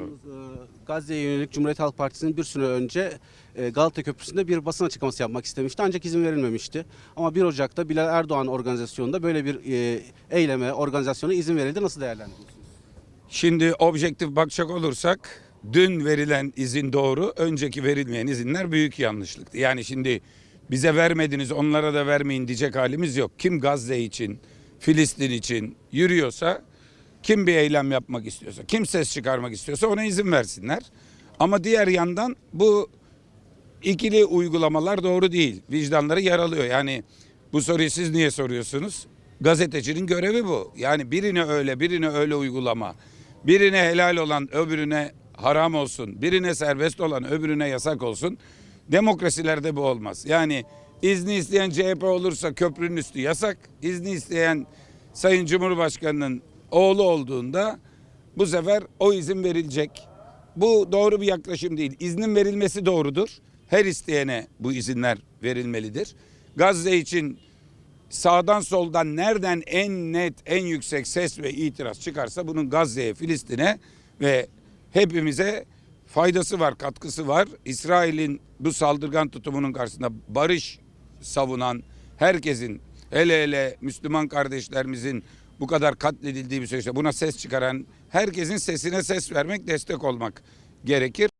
Ee, Gazze'ye yönelik Cumhuriyet Halk Partisi'nin bir süre önce e, Galata Köprüsü'nde bir basın açıklaması yapmak istemişti ancak izin verilmemişti. Ama 1 Ocak'ta Bilal Erdoğan organizasyonunda böyle bir e, eyleme, organizasyona izin verildi. Nasıl değerlendiriyorsunuz? Şimdi objektif bakacak olursak dün verilen izin doğru, önceki verilmeyen izinler büyük yanlışlıktı. Yani şimdi bize vermediniz onlara da vermeyin diyecek halimiz yok. Kim Gazze için, Filistin için yürüyorsa, kim bir eylem yapmak istiyorsa, kim ses çıkarmak istiyorsa ona izin versinler. Ama diğer yandan bu ikili uygulamalar doğru değil. Vicdanları yaralıyor. Yani bu soruyu siz niye soruyorsunuz? Gazetecinin görevi bu. Yani birine öyle, birine öyle uygulama. Birine helal olan öbürüne haram olsun. Birine serbest olan öbürüne yasak olsun. Demokrasilerde bu olmaz. Yani izni isteyen CHP olursa köprünün üstü yasak. İzni isteyen Sayın Cumhurbaşkanı'nın oğlu olduğunda bu sefer o izin verilecek. Bu doğru bir yaklaşım değil. İznin verilmesi doğrudur. Her isteyene bu izinler verilmelidir. Gazze için sağdan soldan nereden en net, en yüksek ses ve itiraz çıkarsa bunun Gazze'ye, Filistin'e ve hepimize faydası var, katkısı var. İsrail'in bu saldırgan tutumunun karşısında barış savunan herkesin, hele hele Müslüman kardeşlerimizin bu kadar katledildiği bir süreçte buna ses çıkaran herkesin sesine ses vermek, destek olmak gerekir.